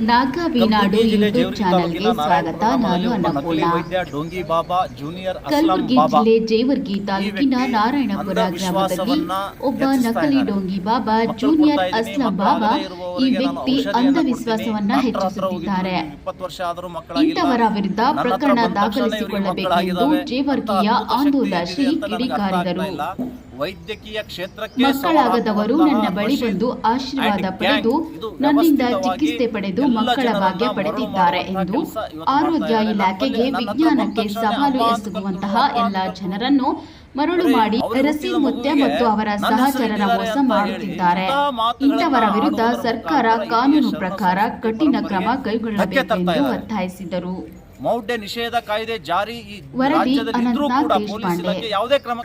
ನಾಗಾವಿನಾಡು YouTube ಚಾನೆಲ್ಗೆ ಸ್ವಾಗತ ನಾನು ಅನ್ನಪೂರ್ಣ ಡೋಂಗಿ ಬಾಬಾ ಜೂನಿಯರ್ ಅಸ್ಲಾಂ ಕಲಬುರಗಿ ಬಾಬಾ ಜಿಲ್ಲೆ ಜೇವರ್ಗಿ ತಾಲೂಕಿನ ನಾರಾಯಣಪುರ ಗ್ರಾಮದಲ್ಲಿ ಒಬ್ಬ ನಕಲಿ ಡೋಂಗಿ ಬಾಬಾ ಜೂನಿಯರ್ ಅಸ್ಲಂ ಬಾಬಾ ಈ ವ್ಯಕ್ತಿ ಅಂಧವಿಶ್ವಾಸವನ್ನ. ಹೆಚ್ಚಿಸುತ್ತಿದ್ದಾರೆ. ಇಂಥವರ ವಿರುದ್ಧ ಪ್ರಕರಣ ದಾಖಲಿಸಿಕೊಳ್ಳಬೇಕೆಂದು. ಜೇವರ್ಗಿಯ ಆಂದೋಲನ ಶ್ರೀ ಕಿಡಿಕಾರಿದರು. ವೈದ್ಯಕೀಯ ಕ್ಷೇತ್ರಕ್ಕೆ ಮಕ್ಕಳಾಗದವರು ನನ್ನ ಬಳಿ ಬಂದು ಆಶೀರ್ವಾದ ಪಡೆದು ನನ್ನಿಂದ ಚಿಕಿತ್ಸೆ ಪಡೆದು ಮಕ್ಕಳ ಭಾಗ್ಯ ಪಡೆದಿದ್ದಾರೆ ಎಂದು ಆರೋಗ್ಯ ಇಲಾಖೆಗೆ ವಿಜ್ಞಾನಕ್ಕೆ ಸವಾಲು ಎಸಗುವಂತಹ ಎಲ್ಲ ಜನರನ್ನು ಮರಳು ಮಾಡಿ ರಸಿ ಮುತ್ಯ ಮತ್ತು ಅವರ ಸಹಚರರ ಮೋಸ ಮಾಡುತ್ತಿದ್ದಾರೆ. ಇಂಥವರ ವಿರುದ್ಧ ಸರ್ಕಾರ ಕಾನೂನು ಪ್ರಕಾರ ಕಠಿಣ ಕ್ರಮ ಕೈಗೊಳ್ಳಬೇಕೆಂದು ಒತ್ತಾಯಿಸಿದರು. ಮೌಢ್ಯ ನಿಷೇಧ ಕಾಯ್ದೆ ಜಾರಿ ವರದಿ ದೇಶಪಾಂಡೆ. ಯಾವುದೇ ಕ್ರಮ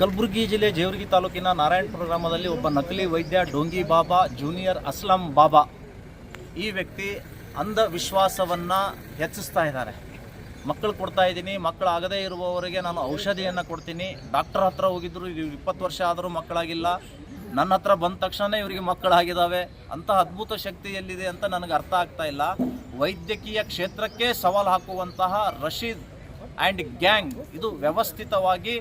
ಕಲಬುರಗಿ ಜಿಲ್ಲೆ ಜೇವರ್ಗಿ ತಾಲೂಕಿನ ನಾರಾಯಣಪುರ ಗ್ರಾಮದಲ್ಲಿ ಒಬ್ಬ ನಕಲಿ ವೈದ್ಯ ಡೋಂಗಿ ಬಾಬಾ ಜೂನಿಯರ್ ಅಸ್ಲಂ ಬಾಬಾ. ಈ ವ್ಯಕ್ತಿ ಅಂಧವಿಶ್ವಾಸವನ್ನು ಹೆಚ್ಚಿಸ್ತಾ ಇದ್ದಾರೆ. ಮಕ್ಕಳು ಕೊಡ್ತಾ ಇದ್ದೀನಿ, ಮಕ್ಕಳು ಆಗದೇ ಇರುವವರಿಗೆ ನಾನು ಔಷಧಿಯನ್ನು ಕೊಡ್ತೀನಿ. ಡಾಕ್ಟರ್ ಹತ್ರ ಹೋಗಿದ್ರು ಇವ್ರು ಇಪ್ಪತ್ತು ವರ್ಷ ಆದರೂ ಮಕ್ಕಳಾಗಿಲ್ಲ. ನನ್ನ ಹತ್ರ ಬಂದ ತಕ್ಷಣ ಇವರಿಗೆ ಮಕ್ಕಳಾಗಿದ್ದಾವೆ ಅಂತ ಅದ್ಭುತ ಶಕ್ತಿ ಎಲ್ಲಿದೆ ಅಂತ ನನಗೆ ಅರ್ಥ ಆಗ್ತಾ ಇಲ್ಲ. ವೈದ್ಯಕೀಯ ಕ್ಷೇತ್ರಕ್ಕೆ ಸವಾಲು ಹಾಕುವಂತಹ ರಶೀದ್ ಆ್ಯಂಡ್ ಗ್ಯಾಂಗ್, ಇದು ವ್ಯವಸ್ಥಿತವಾಗಿ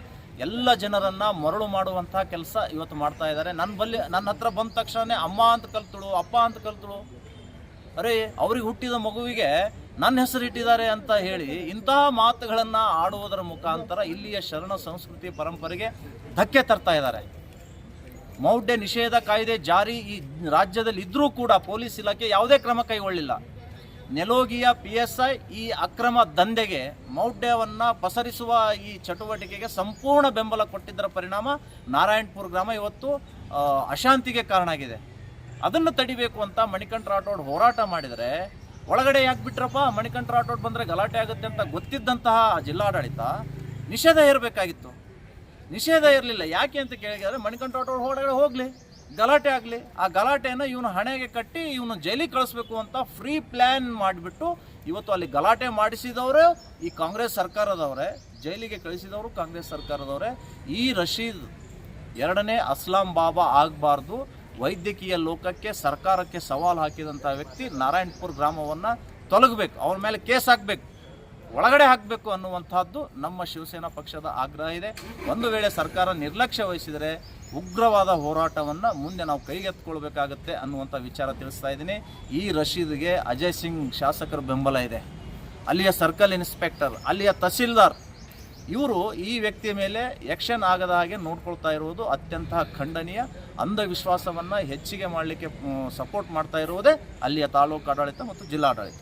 ಎಲ್ಲ ಜನರನ್ನ ಮರಳು ಮಾಡುವಂತಹ ಕೆಲಸ ಇವತ್ತು ಮಾಡ್ತಾ ಇದ್ದಾರೆ. ನನ್ನ ಬಲ್ಲಿ ನನ್ನ ಹತ್ರ ಬಂದ ತಕ್ಷಣ ಅಮ್ಮ ಅಂತ ಕಲ್ತಳು, ಅಪ್ಪ ಅಂತ ಕಲ್ತಳು. ಅರೆ, ಅವ್ರಿಗೆ ಹುಟ್ಟಿದ ಮಗುವಿಗೆ ನನ್ನ ಹೆಸರು ಇಟ್ಟಿದ್ದಾರೆ ಅಂತ ಹೇಳಿ ಇಂತಹ ಮಾತುಗಳನ್ನು ಆಡುವುದರ ಮುಖಾಂತರ ಇಲ್ಲಿಯ ಶರಣ ಸಂಸ್ಕೃತಿ ಪರಂಪರೆಗೆ ಧಕ್ಕೆ ತರ್ತಾ ಇದ್ದಾರೆ. ಮೌಢ್ಯ ನಿಷೇಧ ಕಾಯ್ದೆ ಜಾರಿ ಈ ರಾಜ್ಯದಲ್ಲಿ ಇದ್ರೂ ಕೂಡ ಪೊಲೀಸ್ ಇಲಾಖೆ ಯಾವುದೇ ಕ್ರಮ ಕೈಗೊಳ್ಳಿಲ್ಲ. ನೆಲೋಗಿಯ ಪಿ ಎಸ್ ಐ ಈ ಅಕ್ರಮ ದಂಧೆಗೆ ಮೌಢ್ಯವನ್ನು ಪಸರಿಸುವ ಈ ಚಟುವಟಿಕೆಗೆ ಸಂಪೂರ್ಣ ಬೆಂಬಲ ಕೊಟ್ಟಿದ್ದರ ಪರಿಣಾಮ ನಾರಾಯಣಪುರ ಗ್ರಾಮ ಇವತ್ತು ಅಶಾಂತಿಗೆ ಕಾರಣ ಆಗಿದೆ. ಅದನ್ನು ತಡಿಬೇಕು ಅಂತ ಮಣಿಕಂಠ ರಾಠೋಡ್ ಹೋರಾಟ ಮಾಡಿದರೆ ಒಳಗಡೆ ಯಾಕೆ ಬಿಟ್ರಪ್ಪ? ಮಣಿಕಂಠ ರಾಠೋಡ್ ಬಂದರೆ ಗಲಾಟೆ ಆಗುತ್ತೆ ಅಂತ ಗೊತ್ತಿದ್ದಂತಹ ಜಿಲ್ಲಾಡಳಿತ ನಿಷೇಧ ಇರಬೇಕಾಗಿತ್ತು ನಿಷೇಧ ಇರಲಿಲ್ಲ ಯಾಕೆ ಅಂತ ಕೇಳಿದರೆ ಮಣಿಕಂಠ ರಾಠೋಡ್ ಹೊರಗಡೆ ಹೋಗಲಿ. ಗಲಾಟೆ ಆಗಲಿ, ಆ ಗಲಾಟೆಯನ್ನು ಇವನು ಹಣೆಗೆ ಕಟ್ಟಿ ಇವನು ಜೈಲಿಗೆ ಕಳಿಸ್ಬೇಕು ಅಂತ ಫ್ರೀ ಪ್ಲ್ಯಾನ್ ಮಾಡಿಬಿಟ್ಟು ಇವತ್ತು ಅಲ್ಲಿ ಗಲಾಟೆ ಮಾಡಿಸಿದವರು ಈ ಕಾಂಗ್ರೆಸ್ ಸರ್ಕಾರದವರೇ, ಜೈಲಿಗೆ ಕಳಿಸಿದವರು ಕಾಂಗ್ರೆಸ್ ಸರ್ಕಾರದವರೇ. ಈ ರಶೀದ್ ಎರಡನೇ ಅಸ್ಲಾಂ ಬಾಬಾ ಆಗಬಾರ್ದು. ವೈದ್ಯಕೀಯ ಲೋಕಕ್ಕೆ, ಸರ್ಕಾರಕ್ಕೆ ಸವಾಲು ಹಾಕಿದಂಥ ವ್ಯಕ್ತಿ ನಾರಾಯಣಪುರ ಗ್ರಾಮವನ್ನು ತೊಲಗಬೇಕು, ಅವನ ಮೇಲೆ ಕೇಸ್ ಹಾಕಬೇಕು. ಒಳಗಡೆ ಹಾಕಬೇಕು ಅನ್ನುವಂಥದ್ದು ನಮ್ಮ ಶಿವಸೇನಾ ಪಕ್ಷದ ಆಗ್ರಹ ಇದೆ. ಒಂದು ವೇಳೆ ಸರ್ಕಾರ ನಿರ್ಲಕ್ಷ್ಯ ವಹಿಸಿದರೆ ಉಗ್ರವಾದ ಹೋರಾಟವನ್ನು ಮುಂದೆ ನಾವು ಕೈಗೆತ್ತಿಕೊಳ್ಬೇಕಾಗತ್ತೆ ಅನ್ನುವಂಥ ವಿಚಾರ ತಿಳಿಸ್ತಾ ಇದ್ದೀನಿ. ಈ ರಶೀದ್ಗೆ ಅಜಯ್ ಸಿಂಗ್ ಶಾಸಕರ ಬೆಂಬಲ ಇದೆ. ಅಲ್ಲಿಯ ಸರ್ಕಲ್ ಇನ್ಸ್ಪೆಕ್ಟರ್, ಅಲ್ಲಿಯ ತಹಸೀಲ್ದಾರ್, ಇವರು ಈ ವ್ಯಕ್ತಿಯ ಮೇಲೆ ಯಕ್ಷನ್ ಆಗದ ಹಾಗೆ ನೋಡ್ಕೊಳ್ತಾ ಇರುವುದು ಅತ್ಯಂತ ಖಂಡನೀಯ. ಅಂಧವಿಶ್ವಾಸವನ್ನು ಹೆಚ್ಚಿಗೆ ಮಾಡಲಿಕ್ಕೆ ಸಪೋರ್ಟ್ ಮಾಡ್ತಾ ಇರುವುದೇ ಅಲ್ಲಿಯ ತಾಲೂಕು ಆಡಳಿತ ಮತ್ತು ಜಿಲ್ಲಾಡಳಿತ.